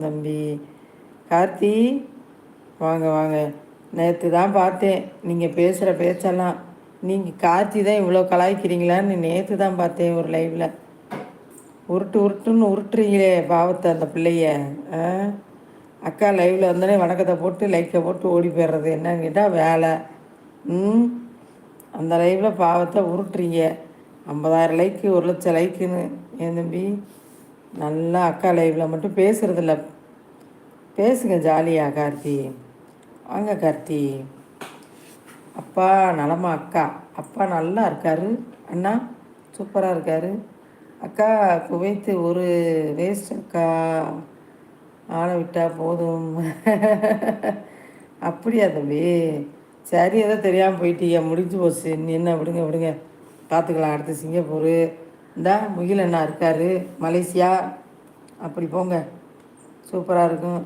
தம்பி. கார்த்தி வாங்க வாங்க. நேற்று தான் பார்த்தேன். நீங்கள் பேசுகிற பேச்செல்லாம். நீங்கள் கார்த்தி தான் இவ்வளோ கலாய்க்கிறீங்களான்னு நேற்று தான் பார்த்தேன் ஒரு லைவில் உருட்டு உருட்டுன்னு உருட்டுறீங்களே பாவத்தை அந்த பிள்ளைய. அக்கா லைவில் வந்தோடனே வணக்கத்தை போட்டு லைக்கை போட்டு ஓடி போயிடுறது என்னன்னு கேட்டால் வேலை. ம்? அந்த லைவில் பாவத்தை உருட்டுறீங்க. ஐம்பதாயிரம் லைக்கு ஒரு லட்சம் லைக்குன்னு ஏன் தம்பி? நல்லா அக்கா லைவில் மட்டும் பேசுகிறதில்ல பேசுங்க ஜாலியாக கார்த்தி. வாங்க கார்த்தி. அப்பா நலமா அக்கா. அப்பா நல்லா இருக்காரு. அண்ணா சூப்பராக இருக்கார். அக்கா குவைத்து ஒரு வேஸ்ட் அக்கா. ஆளை விட்டால் போதும். அப்படியா தம்பி? சரி ஏதோ தெரியாமல் போயிட்டீங்க. முடிஞ்சு போச்சு. நின்று என்ன விடுங்க விடுங்க. பார்த்துக்கலாம். அடுத்து சிங்கப்பூர். இந்த முகில் அண்ணா இருக்கார் மலேசியா. அப்படி போங்க. சூப்பராக இருக்கும்.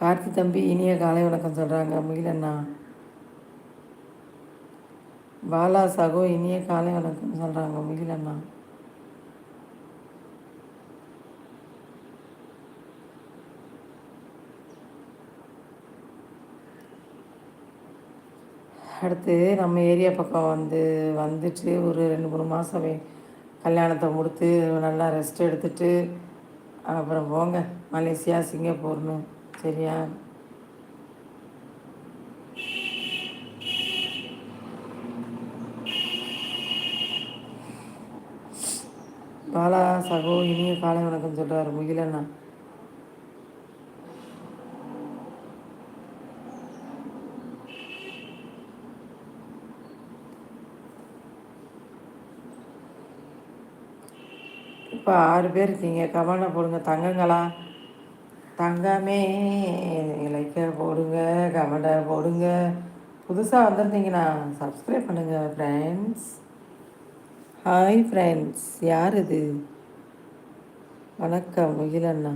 கார்த்தி தம்பி இனிய காலை வணக்கம் சொல்கிறாங்க முகில் அண்ணா. பாலா சகோ இனிய காலை வணக்கம் சொல்கிறாங்க முகில் அண்ணா அடுத்து நம்ம ஏரியா பக்கம் வந்து வந்துட்டு ஒரு ரெண்டு மூணு மாதம் கல்யாணத்தை முடித்து நல்லா ரெஸ்ட் எடுத்துட்டு அப்புறம் போங்க. மலேசியா சிங்கப்பூர்னு. சரியா? பாலா சகோ இனிய காலை வணக்கம் சொல்கிறார் முகிலண்ணா. இப்போ ஆறு பேர் இருக்கீங்க. கமெண்டை போடுங்க. தங்கங்களா? தங்கமே லைக்கை போடுங்க கமெண்டை போடுங்க. புதுசாக வந்திருந்தீங்கன்னா சப்ஸ்கிரைப் பண்ணுங்கள் ஃப்ரெண்ட்ஸ் ஹாய் ஃப்ரெண்ட்ஸ் யார் இது? வணக்கம் முகிலண்ணா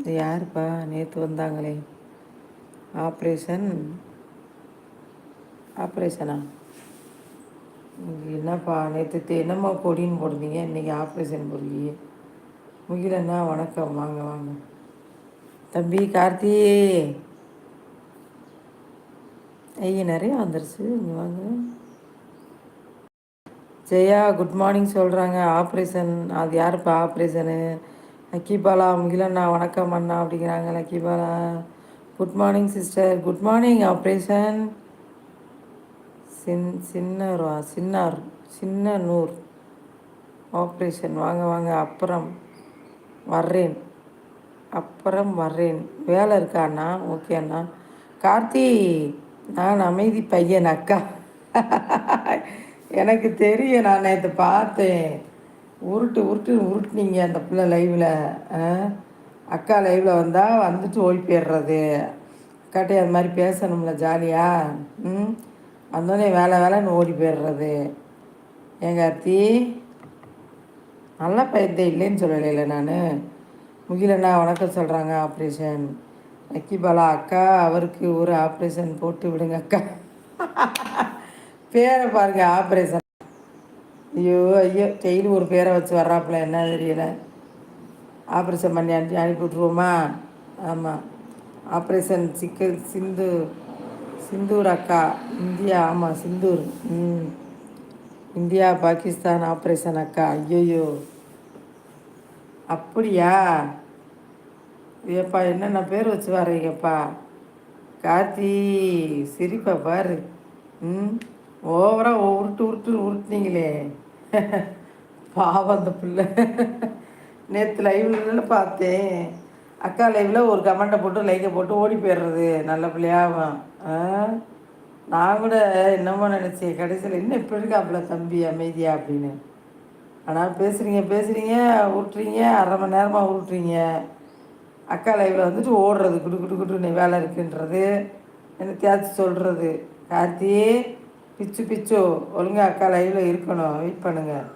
இது யாருப்பா? நேற்று வந்தாங்களே. ஆப்ரேஷன்? ஆப்ரேஷனா? என்னப்பா நேற்று என்னம்மா பொடின்னு போடுறீங்க இன்றைக்கி ஆப்ரேஷன் போடுறீங்க முகிலண்ணா வணக்கம். வாங்க வாங்க. தம்பி கார்த்தி. ஐயா நிறையா வந்துருச்சு. இங்கே வாங்க. ஜெயா குட் மார்னிங் சொல்கிறாங்க ஆப்ரேஷன் அது யாருப்பா ஆப்ரேஷனு லக்கிபாலா முகிலண்ணா வணக்கம் அண்ணா அப்படிங்கிறாங்க. லக்கிபாலா. Good morning sister good morning operation சின் சின்னரா சின்னார் சின்ன நூர். ஆப்ரேஷன் வாங்க வாங்க அப்புறம் வர்றேன். அப்புறம் வர்றேன். வேலை இருக்கா அண்ணா? ஓகே அண்ணா. கார்த்தி நான் அமைதி பையன் அக்கா. எனக்கு தெரியும் நான் நேற்று பார்த்தேன். உருட்டு உருட்டு உருட்டுனீங்க அந்த பிள்ளை லைவில் அக்கா லைவில் வந்தால் வந்துட்டு ஓடி போயிடுறது. அக்காட்டே அது மாதிரி பேசணும்ல ஜாலியாக ம்? வந்தோடனே வேலை வேலைன்னு ஓடி போயிடுறது. எங்கள் அத்தி? நல்லா பயிர்ந்தே இல்லைன்னு சொல்லலையில நான். முகிலண்ணா வணக்கம் சொல்கிறாங்க ஆப்ரேஷன். பாலா அக்கா அவருக்கு ஒரு ஆப்ரேஷன் போட்டு விடுங்க அக்கா. பேரை பாருங்க ஆப்ரேஷன். ஐயோ ஐயோ டெய்லி ஒரு பேரை வச்சு வர்றாப்புல என்ன தெரியல. ஆப்ரேஷன் பண்ணி அனுப்பி அனுப்பி விட்ருவோமா ஆமாம் ஆப்ரேஷன் சிக்கல் சிந்து சிந்தூர் அக்கா இந்தியா ஆமாம் சிந்தூர். ம். இந்தியா பாகிஸ்தான் ஆப்ரேஷன் அக்கா. ஐயோயோ. அப்படியா? ஏப்பா என்னென்ன பேர் வச்சு வரீங்கப்பா கார்த்தி சிரிப்பா பாரு. ம். ஓவராக உருட்டு உருட்டு உருட்டுனீங்களே. பாவம் அந்த பிள்ளை. நேற்று லைவ்ல பார்த்தேன். அக்கா லைவில் ஒரு கமெண்ட்டை போட்டு லைக்கை போட்டு ஓடி போயிடுறது. நல்ல பிள்ளையாகும் நான் கூட என்னமோ நினச்சேன் கடைசியில் இன்னும் இப்படி இருக்காப்புல தம்பி அமைதியா அப்படின்னு. ஆனால் பேசுகிறீங்க பேசுகிறீங்க விட்றீங்க அரை மணி நேரமாக விட்றீங்க அக்கா லைவில் வந்துட்டு ஓடுறது குடு குடு குடு வேலை இருக்குன்றது. என்னத்தையாச்சும் சொல்கிறது கார்த்தி பிச்சு பிச்சு ஒழுங்காக அக்கா லைவில் இருக்கணும். வெயிட் பண்ணுங்கள்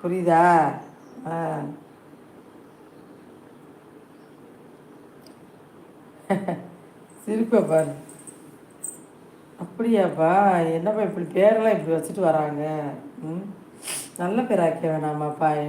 புரியுதா? ஆ. சிரிப்பை பாரு. அப்படியாப்பா என்னப்பா இப்படி பேரெல்லாம் இப்படி வச்சுட்டு வராங்க? ம்? நல்ல பேர் ஆக்க வேணாமாப்பா.